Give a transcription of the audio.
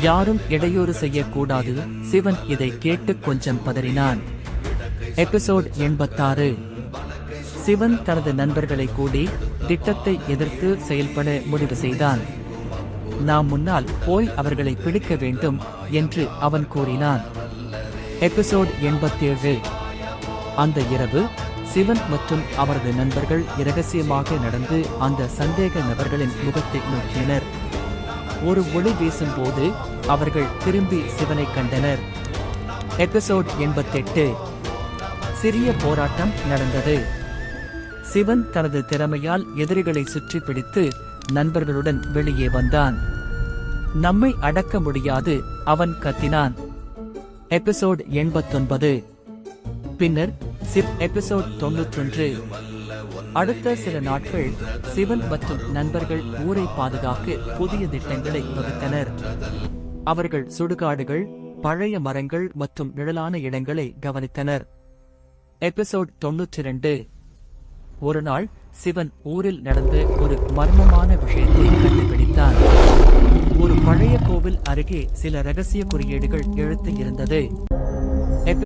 யாரும் இடையூறு செய்யக்கூடாது. சிவன் இதை கேட்டு கொஞ்சம் பதறினான். எபிசோட் எண்பத்தாறு. சிவன் தனது நண்பர்களை கூடி திட்டத்தை எதிர்த்து செயல்பட முடிவு செய்தான். நாம் முன்னால் போய் அவர்களை பிடிக்க வேண்டும் என்று அவன் கூறினான். எபிசோட் எண்பத்தேழு. அந்த இரவு சிவன் மற்றும் அவரது நண்பர்கள் இரகசியமாக நடந்து அந்த சந்தேக நபர்களின் முகத்தை நோக்கினர். ஒரு ஒளி வீசும்போது அவர்கள் திரும்பி சிவனை கண்டனர். எபிசோட் எண்பத்தெட்டு. சிறிய போராட்டம் நடந்தது. சிவன் தனது திறமையால் எதிரிகளை சுற்றி பிடித்து நண்பர்களுடன் வெளியே வந்தான். நம்மை அடக்க முடியாது அவன் கத்தினான். எபிசோட் எண்பத்தொன்பது. பின்னர் சிப் எபிசோட் தொன்னூற்றொன்று அடுத்த சில நாட்கள் சிவன் மற்றும் நண்பர்கள் ஊரை பாதுகாக்க புதிய திட்டங்களை வகுத்தனர். அவர்கள் சுடுகாடுகள் பழைய மரங்கள் மற்றும் நிழலான இடங்களை கவனித்தனர். எபிசோட் தொன்னூற்றி ரெண்டு ஒரு நாள் சிவன் ஊரில் நடந்த ஒரு மர்மமான விஷயத்தை கண்டுபிடித்தான். ஒரு பழைய கோவில் அருகே சில ரகசிய குறியீடுகள் எழுத்து இருந்தது.